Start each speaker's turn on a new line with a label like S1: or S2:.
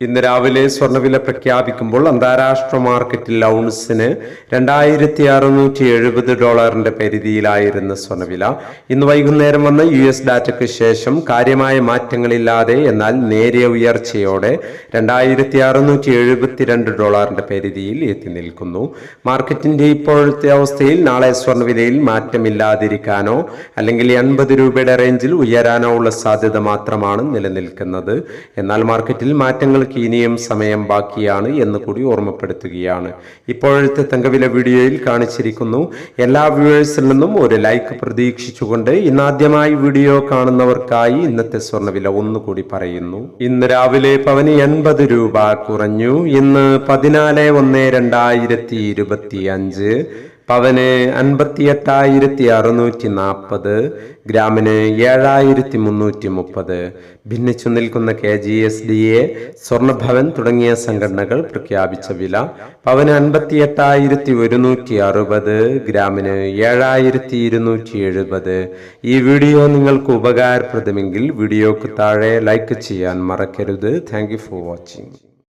S1: ഇന്ന് രാവിലെ സ്വർണവില പ്രഖ്യാപിക്കുമ്പോൾ അന്താരാഷ്ട്ര മാർക്കറ്റിൽ ഔൺസിന് രണ്ടായിരത്തി അറുന്നൂറ്റി എഴുപത് ഡോളറിന്റെ പരിധിയിലായിരുന്ന സ്വർണവില ഇന്ന് വൈകുന്നേരം വന്ന യു എസ് ഡാറ്റയ്ക്ക് ശേഷം കാര്യമായ മാറ്റങ്ങളില്ലാതെ എന്നാൽ നേരിയ ഉയർച്ചയോടെ രണ്ടായിരത്തി അറുന്നൂറ്റി എഴുപത്തിരണ്ട് ഡോളറിന്റെ പരിധിയിൽ എത്തി നിൽക്കുന്നു. മാർക്കറ്റിന്റെ ഇപ്പോഴത്തെ അവസ്ഥയിൽ നാളെ സ്വർണവിലയിൽ മാറ്റമില്ലാതിരിക്കാനോ അല്ലെങ്കിൽ എൺപത് രൂപയുടെ റേഞ്ചിൽ ഉയരാനോ ഉള്ള സാധ്യത മാത്രമാണ് നിലനിൽക്കുന്നത്. എന്നാൽ മാർക്കറ്റിൽ മാറ്റങ്ങൾക്ക് ഇനിയും സമയം ബാക്കിയാണ് എന്ന് കൂടി ഓർമ്മപ്പെടുത്തുകയാണ്. ഇപ്പോഴത്തെ തങ്കവില വീഡിയോയിൽ കാണിച്ചിരിക്കുന്നു. എല്ലാ വ്യൂവേഴ്സിൽ നിന്നും ഒരു ലൈക്ക് പ്രതീക്ഷിച്ചുകൊണ്ട് ഇന്നാദ്യമായി വീഡിയോ കാണുന്നവർക്കായി ഇന്നത്തെ സ്വർണവില ഒന്നുകൂടി പറയുന്നു. ഇന്ന് രാവിലെ പവന് എൺപത് രൂപ കുറഞ്ഞു. ഇന്ന് പതിനാല് ഒന്ന് രണ്ടായിരത്തി ഇരുപത്തി അഞ്ച് പവന് അൻപത്തി എട്ടായിരത്തി അറുന്നൂറ്റി നാൽപ്പത് ഗ്രാമിന് ഏഴായിരത്തി മുന്നൂറ്റി മുപ്പത് ഭിന്നിച്ചു നിൽക്കുന്ന K G S D A സ്വർണഭവൻ തുടങ്ങിയ സംഘടനകൾ പ്രഖ്യാപിച്ച വില പവന് അൻപത്തി എട്ടായിരത്തി ഒരുന്നൂറ്റി അറുപത് ഗ്രാമിന് ഏഴായിരത്തി ഇരുന്നൂറ്റി എഴുപത് ഈ വീഡിയോ നിങ്ങൾക്ക് ഉപകാരപ്രദമെങ്കിൽ വീഡിയോക്ക് താഴെ ലൈക്ക് ചെയ്യാൻ മറക്കരുത്. Thank for watching.